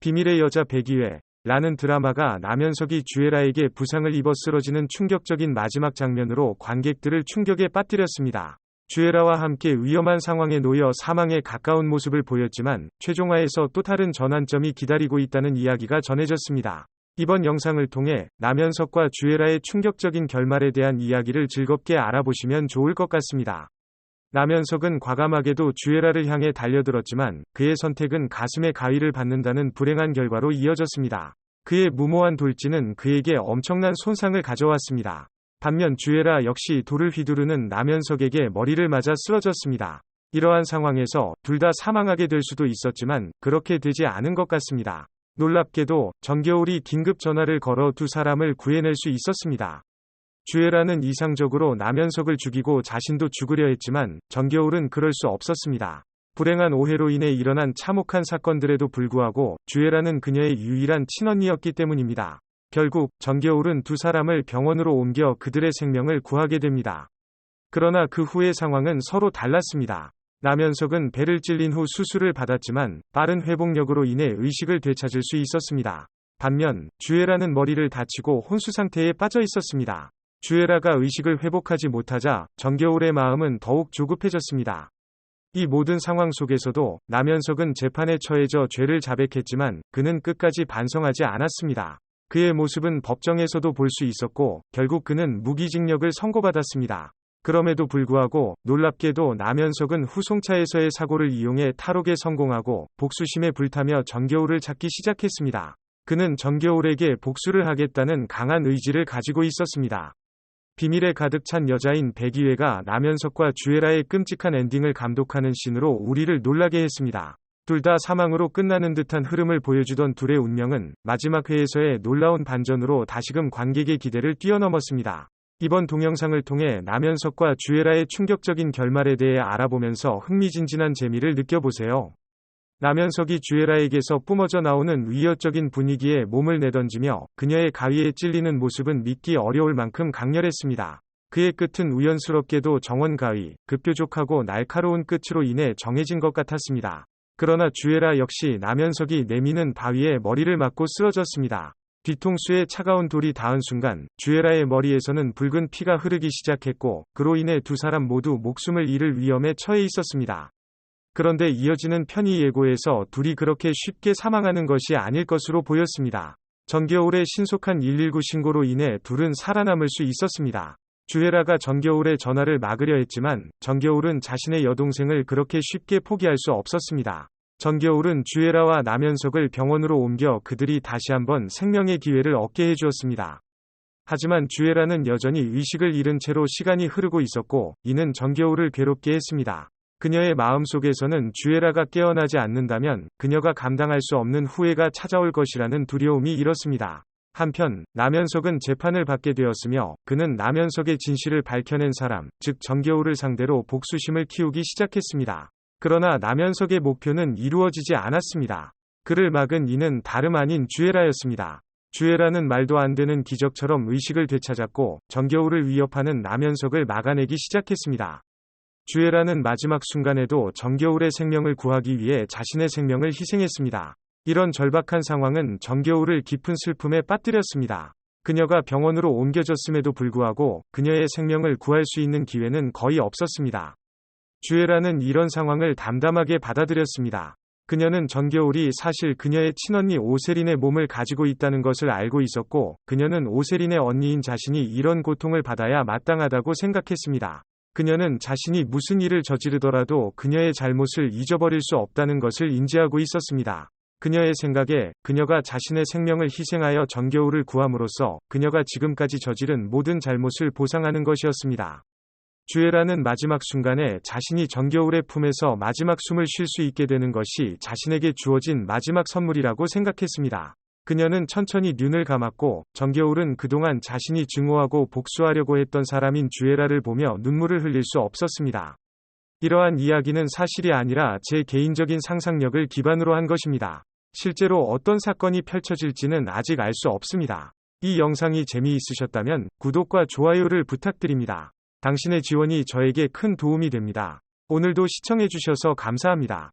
비밀의 여자 백이회 라는 드라마가 남현석이 주애라에게 부상을 입어 쓰러지는 충격적인 마지막 장면으로 관객들을 충격에 빠뜨렸습니다. 주애라와 함께 위험한 상황에 놓여 사망에 가까운 모습을 보였지만 최종화에서 또 다른 전환점이 기다리고 있다는 이야기가 전해졌습니다. 이번 영상을 통해 남현석과 주애라의 충격적인 결말에 대한 이야기를 즐겁게 알아보시면 좋을 것 같습니다. 남현석은 과감하게도 주애라를 향해 달려들었지만 그의 선택은 가슴에 가위를 받는다는 불행한 결과로 이어졌습니다. 그의 무모한 돌진은 그에게 엄청난 손상을 가져왔습니다. 반면 주애라 역시 돌을 휘두르는 남현석에게 머리를 맞아 쓰러졌습니다. 이러한 상황에서 둘 다 사망하게 될 수도 있었지만 그렇게 되지 않은 것 같습니다. 놀랍게도 정겨울이 긴급 전화를 걸어 두 사람을 구해낼 수 있었습니다. 주애라는 이상적으로 남현석을 죽이고 자신도 죽으려 했지만 정겨울은 그럴 수 없었습니다. 불행한 오해로 인해 일어난 참혹한 사건들에도 불구하고 주애라는 그녀의 유일한 친언니였기 때문입니다. 결국 정겨울은 두 사람을 병원으로 옮겨 그들의 생명을 구하게 됩니다. 그러나 그 후의 상황은 서로 달랐습니다. 남현석은 배를 찔린 후 수술을 받았지만 빠른 회복력으로 인해 의식을 되찾을 수 있었습니다. 반면 주애라는 머리를 다치고 혼수 상태에 빠져 있었습니다. 주애라가 의식을 회복하지 못하자 정겨울의 마음은 더욱 조급해졌습니다. 이 모든 상황 속에서도 남현석은 재판에 처해져 죄를 자백했지만 그는 끝까지 반성하지 않았습니다. 그의 모습은 법정에서도 볼 수 있었고 결국 그는 무기징역을 선고받았습니다. 그럼에도 불구하고 놀랍게도 남현석은 후송차에서의 사고를 이용해 탈옥에 성공하고 복수심에 불타며 정겨울을 찾기 시작했습니다. 그는 정겨울에게 복수를 하겠다는 강한 의지를 가지고 있었습니다. 비밀에 가득 찬 여자인 백이회가 남현석과 주애라의 끔찍한 엔딩을 감독하는 신으로 우리를 놀라게 했습니다. 둘 다 사망으로 끝나는 듯한 흐름을 보여주던 둘의 운명은 마지막 회에서의 놀라운 반전으로 다시금 관객의 기대를 뛰어넘었습니다. 이번 동영상을 통해 남현석과 주애라의 충격적인 결말에 대해 알아보면서 흥미진진한 재미를 느껴보세요. 남현석이 주애라에게서 뿜어져 나오는 위협적인 분위기에 몸을 내던지며 그녀의 가위에 찔리는 모습은 믿기 어려울 만큼 강렬했습니다. 그의 끝은 우연스럽게도 정원 가위, 그 뾰족하고 날카로운 끝으로 인해 정해진 것 같았습니다. 그러나 주애라 역시 남현석이 내미는 바위에 머리를 맞고 쓰러졌습니다. 뒤통수에 차가운 돌이 닿은 순간 주애라의 머리에서는 붉은 피가 흐르기 시작했고 그로 인해 두 사람 모두 목숨을 잃을 위험에 처해 있었습니다. 그런데 이어지는 편의 예고에서 둘이 그렇게 쉽게 사망하는 것이 아닐 것으로 보였습니다. 정겨울의 신속한 119 신고로 인해 둘은 살아남을 수 있었습니다. 주애라가 정겨울의 전화를 막으려 했지만 정겨울은 자신의 여동생을 그렇게 쉽게 포기할 수 없었습니다. 정겨울은 주애라와 남현석을 병원으로 옮겨 그들이 다시 한번 생명의 기회를 얻게 해주었습니다. 하지만 주애라는 여전히 의식을 잃은 채로 시간이 흐르고 있었고 이는 정겨울을 괴롭게 했습니다. 그녀의 마음속에서는 주애라가 깨어나지 않는다면 그녀가 감당할 수 없는 후회가 찾아올 것이라는 두려움이 일었습니다. 한편 남현석은 재판을 받게 되었으며 그는 남현석의 진실을 밝혀낸 사람, 즉 정겨울을 상대로 복수심을 키우기 시작했습니다. 그러나 남현석의 목표는 이루어지지 않았습니다. 그를 막은 이는 다름 아닌 주애라였습니다. 주애라는 말도 안 되는 기적처럼 의식을 되찾았고 정겨울을 위협하는 남현석을 막아내기 시작했습니다. 주애라는 마지막 순간에도 정겨울의 생명을 구하기 위해 자신의 생명을 희생했습니다. 이런 절박한 상황은 정겨울을 깊은 슬픔에 빠뜨렸습니다. 그녀가 병원으로 옮겨졌음에도 불구하고 그녀의 생명을 구할 수 있는 기회는 거의 없었습니다. 주애라는 이런 상황을 담담하게 받아들였습니다. 그녀는 정겨울이 사실 그녀의 친언니 오세린의 몸을 가지고 있다는 것을 알고 있었고, 그녀는 오세린의 언니인 자신이 이런 고통을 받아야 마땅하다고 생각했습니다. 그녀는 자신이 무슨 일을 저지르더라도 그녀의 잘못을 잊어버릴 수 없다는 것을 인지하고 있었습니다. 그녀의 생각에 그녀가 자신의 생명을 희생하여 정겨울을 구함으로써 그녀가 지금까지 저지른 모든 잘못을 보상하는 것이었습니다. 주애라는 마지막 순간에 자신이 정겨울의 품에서 마지막 숨을 쉴 수 있게 되는 것이 자신에게 주어진 마지막 선물이라고 생각했습니다. 그녀는 천천히 눈을 감았고 정겨울은 그동안 자신이 증오하고 복수하려고 했던 사람인 주애라를 보며 눈물을 흘릴 수 없었습니다. 이러한 이야기는 사실이 아니라 제 개인적인 상상력을 기반으로 한 것입니다. 실제로 어떤 사건이 펼쳐질지는 아직 알 수 없습니다. 이 영상이 재미있으셨다면 구독과 좋아요를 부탁드립니다. 당신의 지원이 저에게 큰 도움이 됩니다. 오늘도 시청해주셔서 감사합니다.